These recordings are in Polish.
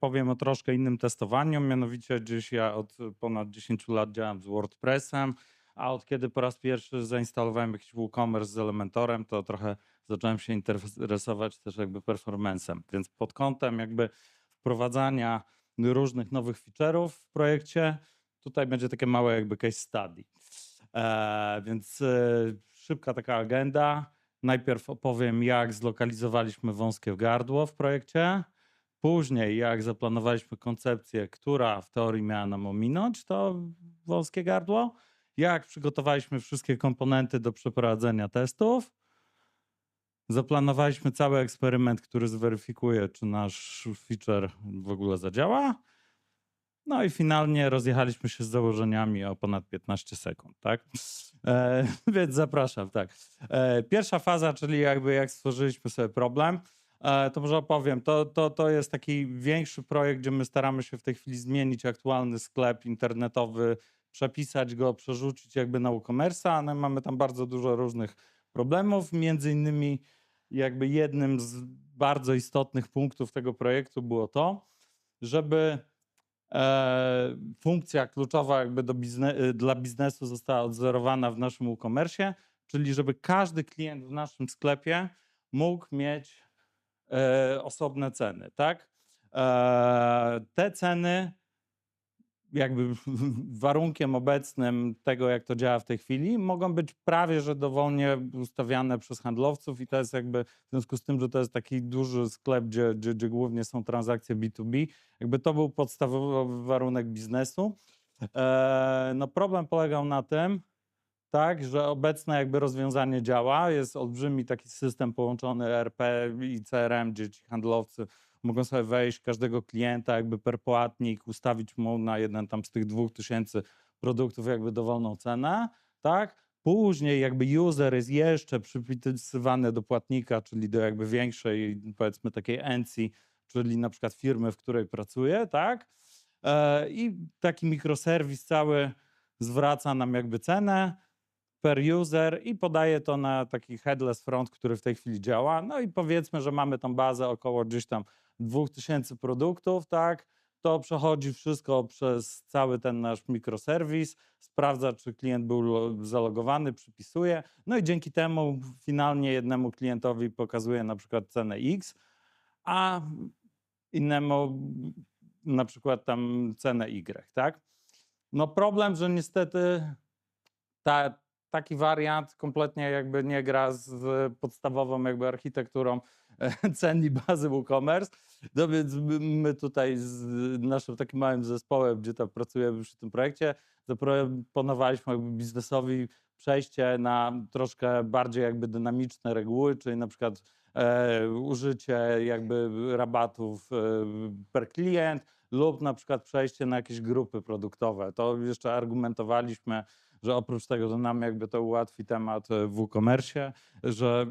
Powiem o troszkę innym testowaniu, mianowicie gdzieś ja od ponad 10 lat działam z WordPressem, a od kiedy po raz pierwszy zainstalowałem jakiś WooCommerce z Elementorem, to trochę zacząłem się interesować też jakby performancem. Więc pod kątem jakby wprowadzania różnych nowych feature'ów w projekcie, tutaj będzie takie małe jakby case study. E, więc e, szybka taka agenda. Najpierw opowiem, jak zlokalizowaliśmy wąskie gardło w projekcie. Później, jak zaplanowaliśmy koncepcję, która w teorii miała nam ominąć to wąskie gardło, jak przygotowaliśmy wszystkie komponenty do przeprowadzenia testów, zaplanowaliśmy cały eksperyment, który zweryfikuje, czy nasz feature w ogóle zadziała. No i finalnie rozjechaliśmy się z założeniami o ponad 15 sekund, tak? E, więc zapraszam, tak. E, pierwsza faza, czyli jakby jak stworzyliśmy sobie problem, to może opowiem. To, to, to jest taki większy projekt, gdzie my staramy się w tej chwili zmienić aktualny sklep internetowy, przepisać go, przerzucić jakby na WooCommerce, no mamy tam bardzo dużo różnych problemów. Między innymi jakby jednym z bardzo istotnych punktów tego projektu było to, żeby e, funkcja kluczowa jakby bizne, dla biznesu została odzorowana w naszym WooCommerce, czyli żeby każdy klient w naszym sklepie mógł mieć e, osobne ceny, tak? E, te ceny jakby warunkiem obecnym tego, jak to działa w tej chwili, mogą być prawie, że dowolnie ustawiane przez handlowców i to jest jakby w związku z tym, że to jest taki duży sklep, gdzie, gdzie, gdzie głównie są transakcje B2B, jakby to był podstawowy warunek biznesu. E, no problem polegał na tym, tak, że obecne jakby rozwiązanie działa, jest olbrzymi taki system połączony RP i CRM, gdzie ci handlowcy mogą sobie wejść każdego klienta jakby per płatnik, ustawić mu na jeden tam z tych dwóch tysięcy produktów jakby dowolną cenę, tak? Później jakby user jest jeszcze przypisywany do płatnika, czyli do jakby większej powiedzmy takiej encji, czyli na przykład firmy, w której pracuje, tak? E, I taki mikroserwis cały zwraca nam jakby cenę per user i podaje to na taki headless front, który w tej chwili działa. No i powiedzmy, że mamy tą bazę około gdzieś tam 2000 produktów, tak, to przechodzi wszystko przez cały ten nasz mikroserwis, sprawdza, czy klient był zalogowany, przypisuje, no i dzięki temu finalnie jednemu klientowi pokazuje na przykład cenę X, a innemu na przykład tam cenę Y, tak? No problem, że niestety ta, taki wariant kompletnie jakby nie gra z podstawową jakby architekturą cen bazy WooCommerce. No więc my tutaj z naszym takim małym zespołem, gdzie tam pracujemy przy tym projekcie, zaproponowaliśmy jakby biznesowi przejście na troszkę bardziej jakby dynamiczne reguły, czyli na przykład e, użycie jakby rabatów e, per klient lub na przykład przejście na jakieś grupy produktowe. To jeszcze argumentowaliśmy że oprócz tego, że nam jakby to ułatwi temat w WooCommerce, że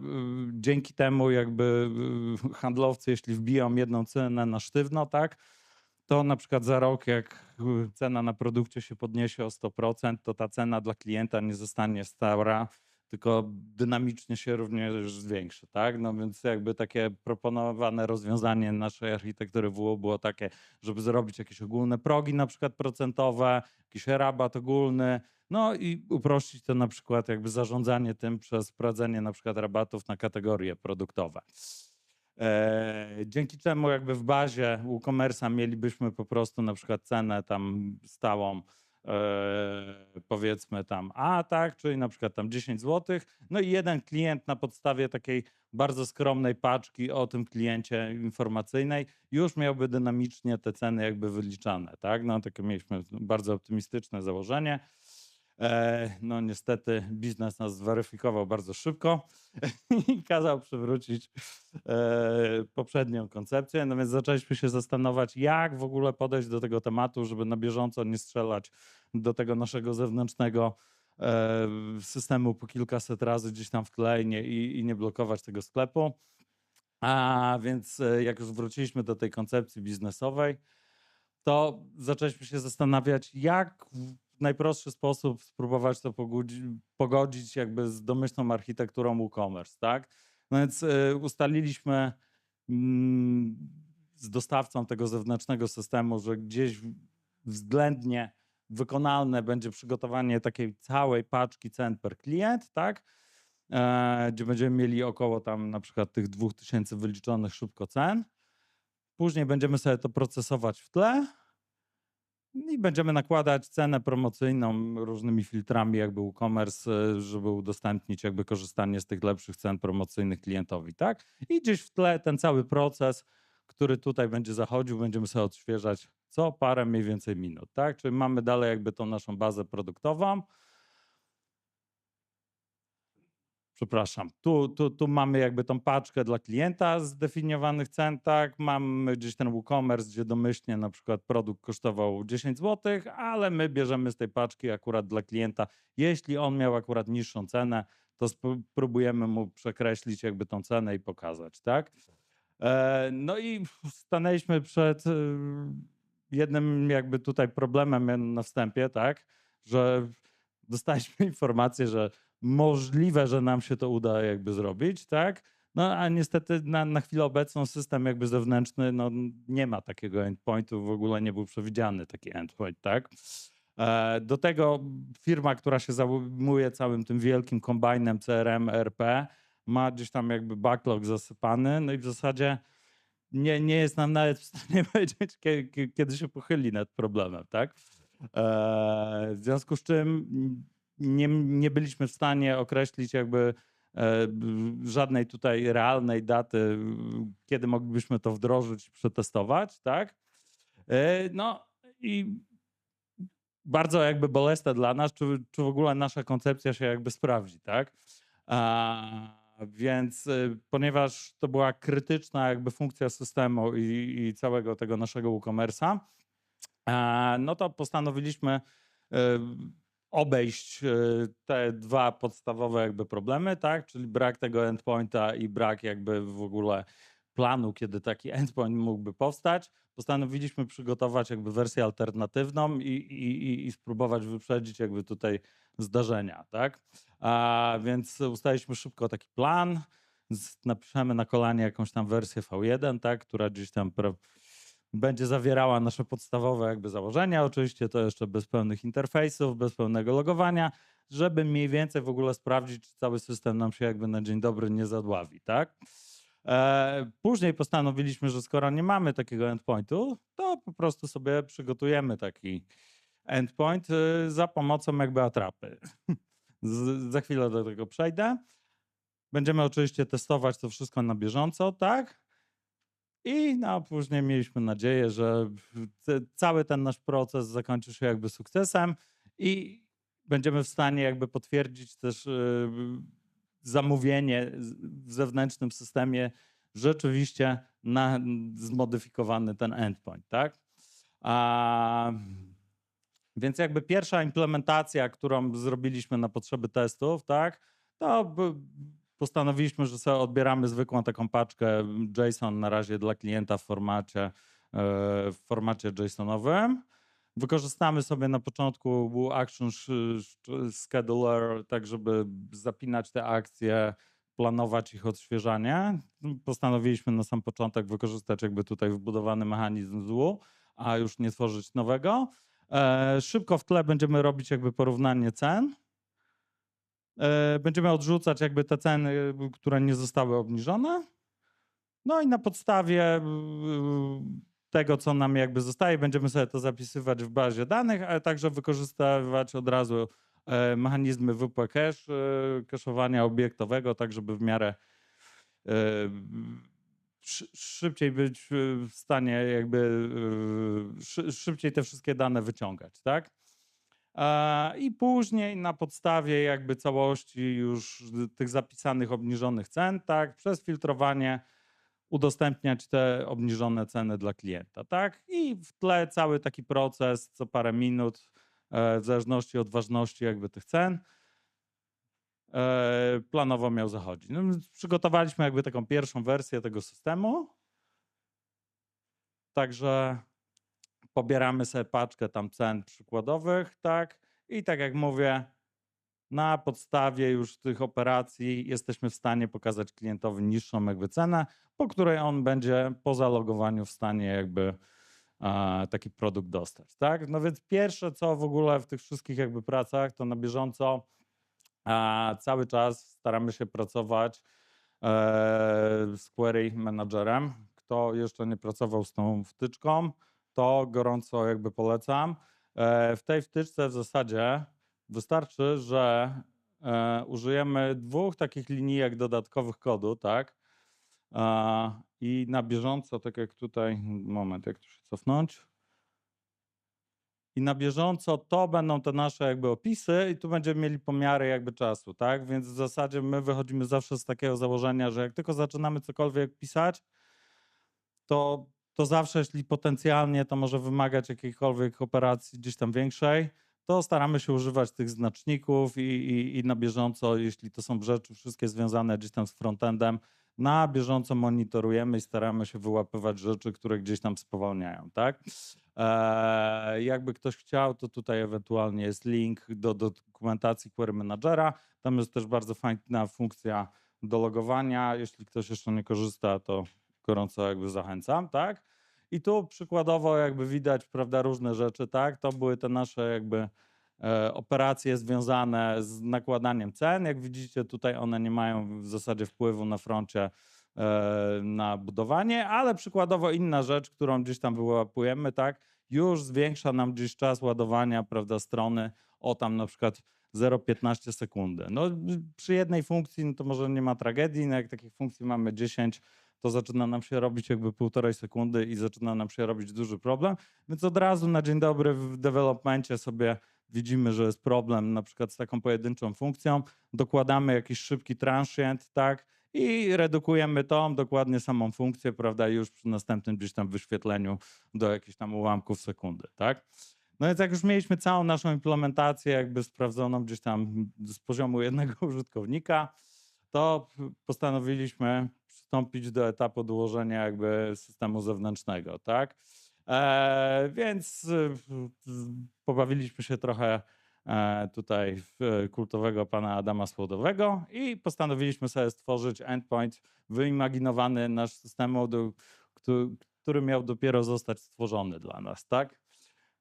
y, dzięki temu jakby y, handlowcy, jeśli wbiją jedną cenę na sztywno, tak, to na przykład za rok, jak cena na produkcie się podniesie o 100%, to ta cena dla klienta nie zostanie stała, tylko dynamicznie się również zwiększy, tak? No więc jakby takie proponowane rozwiązanie naszej architektury WO było takie, żeby zrobić jakieś ogólne progi na przykład procentowe, jakiś rabat ogólny, no i uprościć to na przykład jakby zarządzanie tym przez wprowadzenie na przykład rabatów na kategorie produktowe. E, dzięki czemu jakby w bazie WooCommerce'a mielibyśmy po prostu na przykład cenę tam stałą e, powiedzmy tam A, tak, czyli na przykład tam 10 zł, no i jeden klient na podstawie takiej bardzo skromnej paczki o tym kliencie informacyjnej już miałby dynamicznie te ceny jakby wyliczane, tak, no takie mieliśmy bardzo optymistyczne założenie. E, no niestety biznes nas zweryfikował bardzo szybko i kazał przywrócić e, poprzednią koncepcję. No więc zaczęliśmy się zastanawiać, jak w ogóle podejść do tego tematu, żeby na bieżąco nie strzelać do tego naszego zewnętrznego e, systemu po kilkaset razy gdzieś tam w klejnie i, i nie blokować tego sklepu. A więc jak już wróciliśmy do tej koncepcji biznesowej, to zaczęliśmy się zastanawiać, jak w najprostszy sposób spróbować to pogodzić, jakby z domyślną architekturą WooCommerce, tak? No więc y, ustaliliśmy mm, z dostawcą tego zewnętrznego systemu, że gdzieś względnie wykonalne będzie przygotowanie takiej całej paczki cen per klient, tak? E, gdzie będziemy mieli około tam na przykład tych 2000 wyliczonych szybko cen. Później będziemy sobie to procesować w tle i będziemy nakładać cenę promocyjną różnymi filtrami jakby WooCommerce, e, żeby udostępnić jakby korzystanie z tych lepszych cen promocyjnych klientowi, tak? I gdzieś w tle ten cały proces, który tutaj będzie zachodził, będziemy sobie odświeżać co parę mniej więcej minut, tak? Czyli mamy dalej jakby tą naszą bazę produktową. Przepraszam, tu, tu, tu mamy jakby tą paczkę dla klienta zdefiniowanych cen, tak? Mamy gdzieś ten WooCommerce, gdzie domyślnie na przykład produkt kosztował 10 zł, ale my bierzemy z tej paczki akurat dla klienta. Jeśli on miał akurat niższą cenę, to spró- próbujemy mu przekreślić jakby tą cenę i pokazać, tak? E, No i stanęliśmy przed y, jednym jakby tutaj problemem na wstępie, tak? Że dostaliśmy informację, że możliwe, że nam się to uda jakby zrobić, tak? No a niestety na, na chwilę obecną system jakby zewnętrzny no, nie ma takiego endpointu, w ogóle nie był przewidziany taki endpoint, tak? E, Do tego firma, która się zajmuje całym tym wielkim kombajnem CRM, RP, ma gdzieś tam jakby backlog zasypany, no i w zasadzie nie, nie jest nam nawet w stanie powiedzieć, kie- kie- kiedy się pochyli nad problemem, tak? E, W związku z czym nie, nie byliśmy w stanie określić jakby e, żadnej tutaj realnej daty, kiedy moglibyśmy to wdrożyć przetestować, tak? E, No i bardzo jakby bolesne dla nas, czy, czy w ogóle nasza koncepcja się jakby sprawdzi, tak? A, więc y, ponieważ to była krytyczna jakby funkcja systemu i, i całego tego naszego e-commerce'a, no to postanowiliśmy obejść y, te dwa podstawowe jakby problemy, tak? Czyli brak tego endpointa i brak jakby w ogóle planu, kiedy taki endpoint mógłby powstać. Postanowiliśmy przygotować jakby wersję alternatywną i, i, i- spróbować wyprzedzić jakby tutaj zdarzenia, tak? A więc ustaliliśmy szybko taki plan, napiszemy na kolanie jakąś tam wersję V1, tak? Która gdzieś tam będzie zawierała nasze podstawowe jakby założenia. Oczywiście to jeszcze bez pełnych interfejsów, bez pełnego logowania, żeby mniej więcej w ogóle sprawdzić, czy cały system nam się jakby na dzień dobry nie zadławi, tak? E, Później postanowiliśmy, że skoro nie mamy takiego endpointu, to po prostu sobie przygotujemy taki endpoint y, za pomocą jakby atrapy. Za chwilę do tego przejdę. Będziemy oczywiście testować to wszystko na bieżąco, tak? I no, później mieliśmy nadzieję, że te, cały ten nasz proces zakończy się jakby sukcesem i będziemy w stanie jakby potwierdzić też y, zamówienie w zewnętrznym systemie rzeczywiście na zmodyfikowany ten endpoint, tak? A, więc jakby pierwsza implementacja, którą zrobiliśmy na potrzeby testów, tak, to postanowiliśmy, że sobie odbieramy zwykłą taką paczkę JSON na razie dla klienta w formacie, e, w formacie JSONowym. Wykorzystamy sobie na początku Action Scheduler, tak żeby zapinać te akcje, planować ich odświeżanie. Postanowiliśmy na sam początek wykorzystać jakby tutaj wbudowany mechanizm z Woo, a już nie tworzyć nowego. E, Szybko w tle będziemy robić jakby porównanie cen. E, Będziemy odrzucać jakby te ceny, y, które nie zostały obniżone. No i na podstawie y, tego, co nam jakby zostaje, będziemy sobie to zapisywać w bazie danych, ale także wykorzystywać od razu e, mechanizmy WP Cache, e, obiektowego, tak żeby w miarę e, szy- szybciej być w stanie jakby e, szy- szybciej te wszystkie dane wyciągać, tak? E, I później na podstawie jakby całości już tych zapisanych obniżonych cen, tak, przez filtrowanie udostępniać te obniżone ceny dla klienta, tak? I w tle cały taki proces co parę minut, e, w zależności od ważności jakby tych cen, e, planowo miał zachodzić. No, przygotowaliśmy jakby taką pierwszą wersję tego systemu. Także pobieramy sobie paczkę tam cen przykładowych, tak? I tak jak mówię, na podstawie już tych operacji jesteśmy w stanie pokazać klientowi niższą jakby cenę, po której on będzie po zalogowaniu w stanie jakby taki produkt dostać, tak? No więc pierwsze co w ogóle w tych wszystkich jakby pracach, to na bieżąco cały czas staramy się pracować e, z Query Managerem. Kto jeszcze nie pracował z tą wtyczką, to gorąco jakby polecam. E, w tej wtyczce w zasadzie wystarczy, że e, użyjemy dwóch takich linijek dodatkowych kodu, tak? E, I na bieżąco, tak jak tutaj, moment, jak tu się cofnąć. I na bieżąco to będą te nasze jakby opisy i tu będziemy mieli pomiary jakby czasu, tak? Więc w zasadzie my wychodzimy zawsze z takiego założenia, że jak tylko zaczynamy cokolwiek pisać, to, to zawsze, jeśli potencjalnie to może wymagać jakiejkolwiek operacji gdzieś tam większej, to staramy się używać tych znaczników i, i, i na bieżąco, jeśli to są rzeczy wszystkie związane gdzieś tam z frontendem, na bieżąco monitorujemy i staramy się wyłapywać rzeczy, które gdzieś tam spowalniają, tak? Eee, jakby ktoś chciał, to tutaj ewentualnie jest link do, do dokumentacji Query Managera. Tam jest też bardzo fajna funkcja do logowania. Jeśli ktoś jeszcze nie korzysta, to gorąco jakby zachęcam, tak? I tu przykładowo jakby widać, prawda, różne rzeczy, tak? To były te nasze jakby e, operacje związane z nakładaniem cen. Jak widzicie, tutaj one nie mają w zasadzie wpływu na froncie e, na budowanie, ale przykładowo inna rzecz, którą gdzieś tam wyłapujemy, tak? Już zwiększa nam gdzieś czas ładowania, prawda, strony o tam na przykład 0,15 sekundy. No przy jednej funkcji no to może nie ma tragedii, no jak takich funkcji mamy 10, to zaczyna nam się robić jakby półtorej sekundy i zaczyna nam się robić duży problem. Więc od razu na dzień dobry w developmencie sobie widzimy, że jest problem na przykład z taką pojedynczą funkcją, dokładamy jakiś szybki transient, tak, i redukujemy tą dokładnie samą funkcję, prawda, już przy następnym gdzieś tam wyświetleniu do jakichś tam ułamków sekundy, tak. No więc jak już mieliśmy całą naszą implementację jakby sprawdzoną gdzieś tam z poziomu jednego użytkownika, to postanowiliśmy przystąpić do etapu dołożenia jakby systemu zewnętrznego, tak? E, więc y, pobawiliśmy się trochę e, tutaj w kultowego pana Adama Słodowego i postanowiliśmy sobie stworzyć endpoint wyimaginowany nasz systemu, który, miał dopiero zostać stworzony dla nas, tak?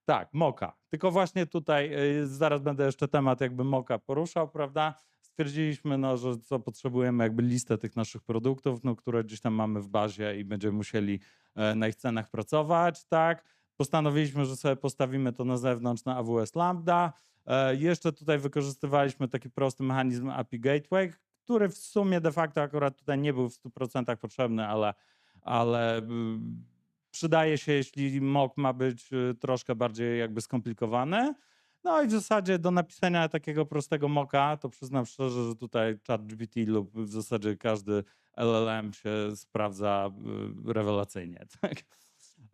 Tak, Moka. Tylko właśnie tutaj zaraz będę jeszcze temat jakby Moka poruszał, prawda? Stwierdziliśmy, no, że potrzebujemy jakby listę tych naszych produktów, no, które gdzieś tam mamy w bazie i będziemy musieli e, na ich cenach pracować, tak? Postanowiliśmy, że sobie postawimy to na zewnątrz na AWS Lambda. E, jeszcze tutaj wykorzystywaliśmy taki prosty mechanizm API Gateway, który w sumie de facto akurat tutaj nie był w 100% potrzebny, ale, ale przydaje się, jeśli mock ma być y, troszkę bardziej jakby skomplikowany. No i w zasadzie do napisania takiego prostego moka, to przyznam szczerze, że tutaj ChatGPT lub w zasadzie każdy LLM się sprawdza y, rewelacyjnie. Tak?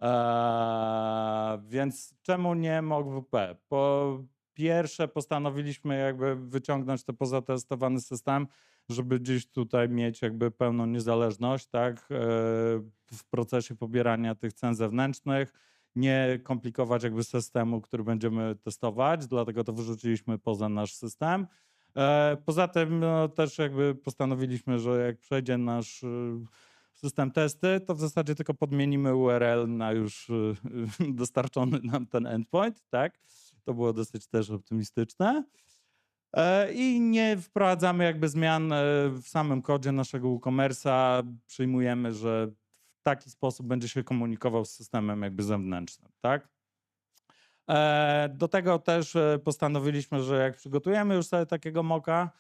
Eee, więc czemu nie MockWP? Po pierwsze postanowiliśmy jakby wyciągnąć ten pozatestowany system, żeby gdzieś tutaj mieć jakby pełną niezależność, tak, e, w procesie pobierania tych cen zewnętrznych, nie komplikować jakby systemu, który będziemy testować, dlatego to wyrzuciliśmy poza nasz system. E, poza tym no, też jakby postanowiliśmy, że jak przejdzie nasz y, system testy, to w zasadzie tylko podmienimy URL na już y, dostarczony nam ten endpoint, tak? To było dosyć też optymistyczne. E, I nie wprowadzamy jakby zmian e, w samym kodzie naszego WooCommerce'a. Przyjmujemy, że taki sposób będzie się komunikował z systemem jakby zewnętrznym, tak? E, do tego też postanowiliśmy, że jak przygotujemy już sobie takiego moka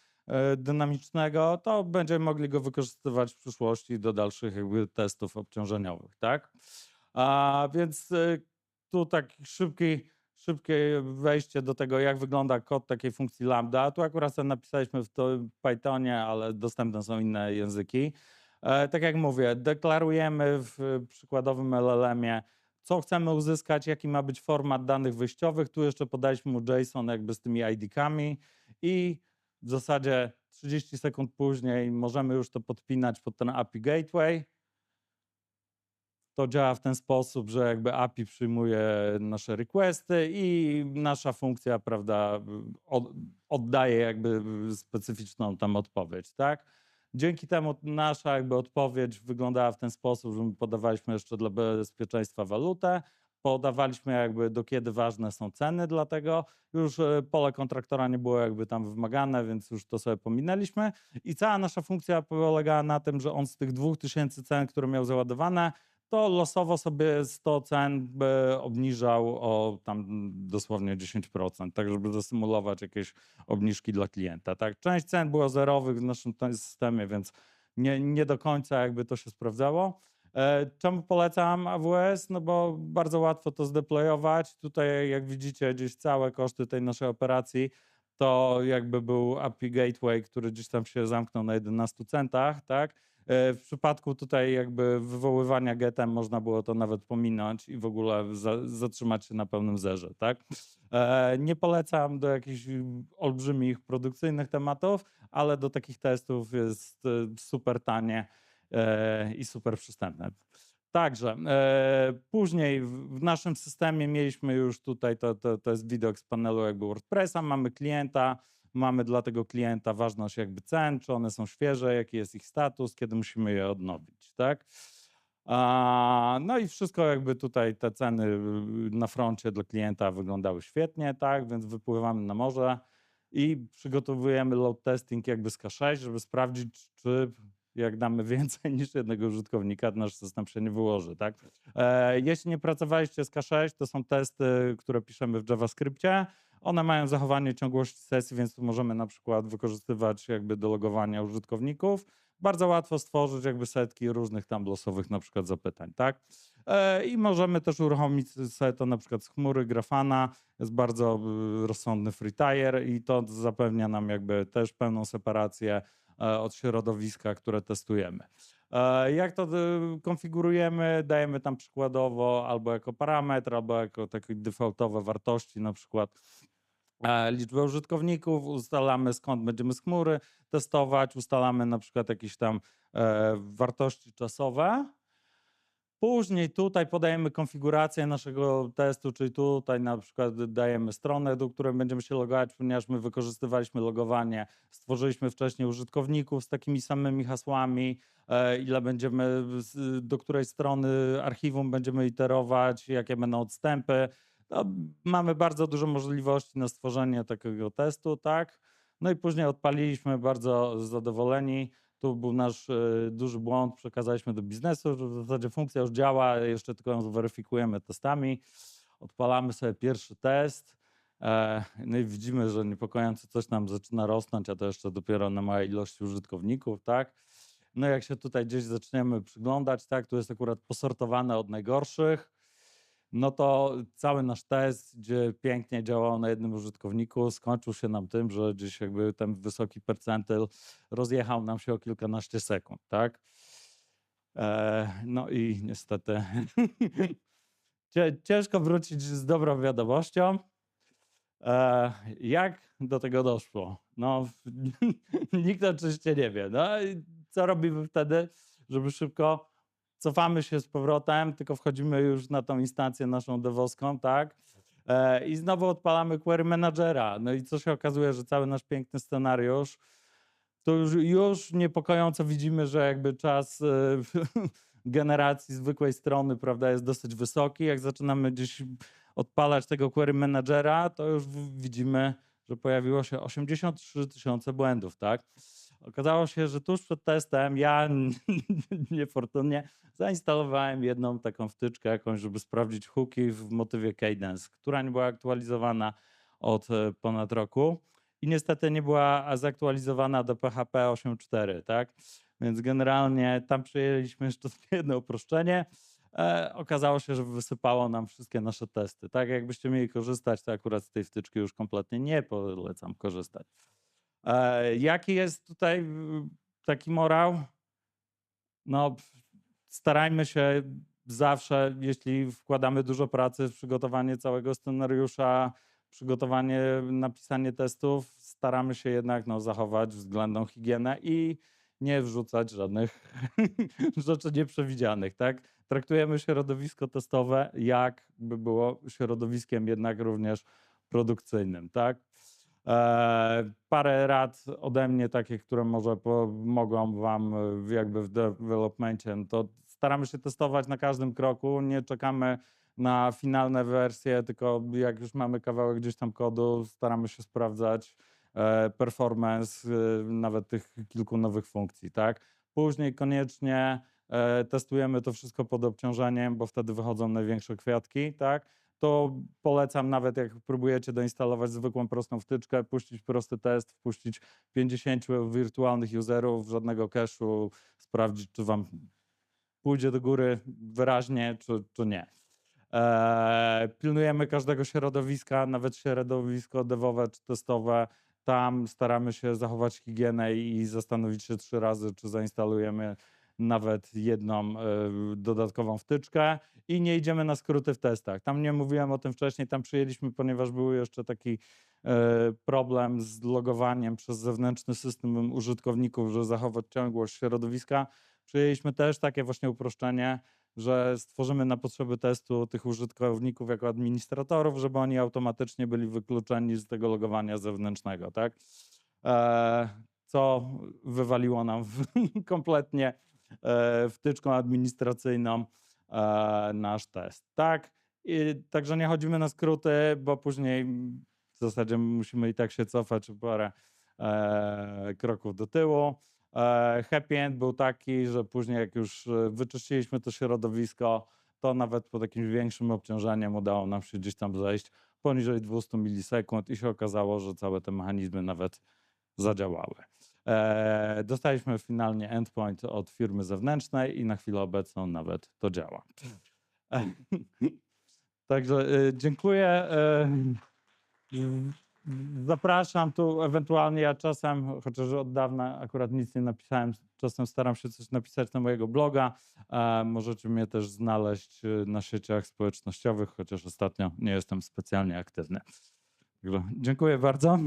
dynamicznego, to będziemy mogli go wykorzystywać w przyszłości do dalszych jakby testów obciążeniowych, tak? A więc tu taki szybki szybkie wejście do tego, jak wygląda kod takiej funkcji lambda. Tu akurat napisaliśmy w Pythonie, ale dostępne są inne języki. E, tak jak mówię, deklarujemy w przykładowym LLM-ie, co chcemy uzyskać, jaki ma być format danych wyjściowych. Tu jeszcze podaliśmy mu JSON jakby z tymi ID-kami i w zasadzie 30 sekund później możemy już to podpinać pod ten API Gateway to działa w ten sposób, że jakby API przyjmuje nasze requesty i nasza funkcja, prawda, od, oddaje jakby specyficzną tam odpowiedź, tak? Dzięki temu nasza jakby odpowiedź wyglądała w ten sposób, że my podawaliśmy jeszcze dla bezpieczeństwa walutę, podawaliśmy jakby do kiedy ważne są ceny, dlatego już e, pole kontraktora nie było jakby tam wymagane, więc już to sobie pominęliśmy. I cała nasza funkcja polegała na tym, że on z tych 2000 cen, które miał załadowane, to losowo sobie 100 cen by obniżał o tam dosłownie 10%, tak żeby zasymulować jakieś obniżki dla klienta. Tak? Część cen była zerowych w naszym systemie, więc nie, nie do końca jakby to się sprawdzało. E, czemu polecam AWS? No bo bardzo łatwo to zdeployować. Tutaj jak widzicie gdzieś całe koszty tej naszej operacji to jakby był API Gateway, który gdzieś tam się zamknął na 11 centach, tak? E, w przypadku tutaj jakby wywoływania getem można było to nawet pominąć i w ogóle za, zatrzymać się na pełnym zerze, tak? E, nie polecam do jakichś olbrzymich produkcyjnych tematów, ale do takich testów jest super tanie i super przystępne. Także e, później w, naszym systemie mieliśmy już tutaj, to, to, to jest widok z panelu jakby WordPressa, mamy klienta, mamy dla tego klienta ważność jakby cen, czy one są świeże, jaki jest ich status, kiedy musimy je odnowić, tak? A, no i wszystko jakby tutaj te ceny na froncie dla klienta wyglądały świetnie, tak? Więc wypływamy na morze i przygotowujemy load testing jakby z K6, żeby sprawdzić, czy jak damy więcej niż jednego użytkownika, nasz system się nie wyłoży, tak? E, jeśli nie pracowaliście z K6, to są testy, które piszemy w JavaScriptie. One mają zachowanie ciągłości sesji, więc możemy na przykład wykorzystywać jakby do logowania użytkowników. Bardzo łatwo stworzyć jakby setki różnych tam losowych na przykład zapytań, tak? E, I możemy też uruchomić sobie to na przykład z chmury Grafana. Jest bardzo y, rozsądny free tire i to zapewnia nam jakby też pełną separację E, od środowiska, które testujemy. E, jak to e, konfigurujemy? Dajemy tam przykładowo albo jako parametr, albo jako takie defaultowe wartości, na przykład liczbę użytkowników, ustalamy skąd będziemy z chmury testować, ustalamy na przykład jakieś tam wartości czasowe Później tutaj podajemy konfigurację naszego testu, czyli tutaj na przykład dajemy stronę, do której będziemy się logować, ponieważ my wykorzystywaliśmy logowanie, stworzyliśmy wcześniej użytkowników z takimi samymi hasłami, e, ile będziemy, do której strony archiwum będziemy iterować, jakie będą odstępy. No, mamy bardzo dużo możliwości na stworzenie takiego testu, tak? No i później odpaliliśmy bardzo zadowoleni. Tu był nasz e, duży błąd, przekazaliśmy do biznesu, że w zasadzie funkcja już działa, jeszcze tylko ją zweryfikujemy testami. Odpalamy sobie pierwszy test. E, no i widzimy, że niepokojąco coś nam zaczyna rosnąć, a to jeszcze dopiero na małej ilości użytkowników, tak? No jak się tutaj gdzieś zaczniemy przyglądać, tak, tu jest akurat posortowane od najgorszych no to cały nasz test, gdzie pięknie działał na jednym użytkowniku, skończył się nam tym, że gdzieś jakby ten wysoki percentyl rozjechał nam się o kilkanaście sekund, tak? E, no i niestety ciężko wrócić z dobrą wiadomością. E, jak do tego doszło? No, nikt oczywiście nie wie. No i co robimy wtedy, żeby szybko cofamy się z powrotem, tylko wchodzimy już na tą instancję naszą devowską, tak? E, I znowu odpalamy query managera. No i co się okazuje, że cały nasz piękny scenariusz, to już, już niepokojąco widzimy, że jakby czas e, generacji zwykłej strony, prawda, jest dosyć wysoki. Jak zaczynamy gdzieś odpalać tego query managera, to już widzimy, że pojawiło się 83 tysiące błędów, tak? Okazało się, że tuż przed testem ja niefortunnie zainstalowałem jedną taką wtyczkę jakąś, żeby sprawdzić hooki w motywie Cadence, która nie była aktualizowana od e, ponad roku i niestety nie była zaktualizowana do PHP 8.4, tak? Więc generalnie tam przyjęliśmy jeszcze jedno uproszczenie. E, okazało się, że wysypało nam wszystkie nasze testy. Tak, jakbyście mieli korzystać, to akurat z tej wtyczki już kompletnie nie polecam korzystać. E, jaki jest tutaj taki morał? No, starajmy się zawsze, jeśli wkładamy dużo pracy w przygotowanie całego scenariusza, przygotowanie, napisanie testów, staramy się jednak no, zachować względną higienę i nie wrzucać żadnych rzeczy nieprzewidzianych, tak? traktujemy środowisko testowe jakby było środowiskiem jednak również produkcyjnym, tak? E, parę rad ode mnie, takich, które może pomogą Wam jakby w developmencie, no to staramy się testować na każdym kroku, nie czekamy na finalne wersje, tylko jak już mamy kawałek gdzieś tam kodu, staramy się sprawdzać e, performance e, nawet tych kilku nowych funkcji, tak? Później koniecznie testujemy to wszystko pod obciążeniem, bo wtedy wychodzą największe kwiatki, tak? To polecam nawet jak próbujecie doinstalować zwykłą prostą wtyczkę, puścić prosty test, wpuścić 50 wirtualnych userów, żadnego cache'u, sprawdzić czy wam pójdzie do góry wyraźnie, czy, czy nie. Eee, pilnujemy każdego środowiska, nawet środowisko devowe czy testowe. Tam staramy się zachować higienę i zastanowić się trzy razy, czy zainstalujemy nawet jedną e, dodatkową wtyczkę i nie idziemy na skróty w testach. Tam nie mówiłem o tym wcześniej, tam przyjęliśmy, ponieważ był jeszcze taki e, problem z logowaniem przez zewnętrzny system użytkowników, żeby zachować ciągłość środowiska. Przyjęliśmy też takie właśnie uproszczenie, że stworzymy na potrzeby testu tych użytkowników jako administratorów, żeby oni automatycznie byli wykluczeni z tego logowania zewnętrznego, tak? E, co wywaliło nam kompletnie wtyczką administracyjną e, nasz test, tak? I, także nie chodzimy na skróty, bo później w zasadzie musimy i tak się cofać parę e, kroków do tyłu. E, happy end był taki, że później jak już e, wyczyściliśmy to środowisko, to nawet pod jakimś większym obciążeniem udało nam się gdzieś tam zejść poniżej 200 milisekund i się okazało, że całe te mechanizmy nawet zadziałały. E, dostaliśmy finalnie endpoint od firmy zewnętrznej i na chwilę obecną nawet to działa. E, Także e, dziękuję. Zapraszam tu ewentualnie ja czasem, chociaż od dawna akurat nic nie napisałem, czasem staram się coś napisać na mojego bloga. Możecie mnie też znaleźć na sieciach społecznościowych, chociaż ostatnio nie jestem specjalnie aktywny. Dziękuję bardzo.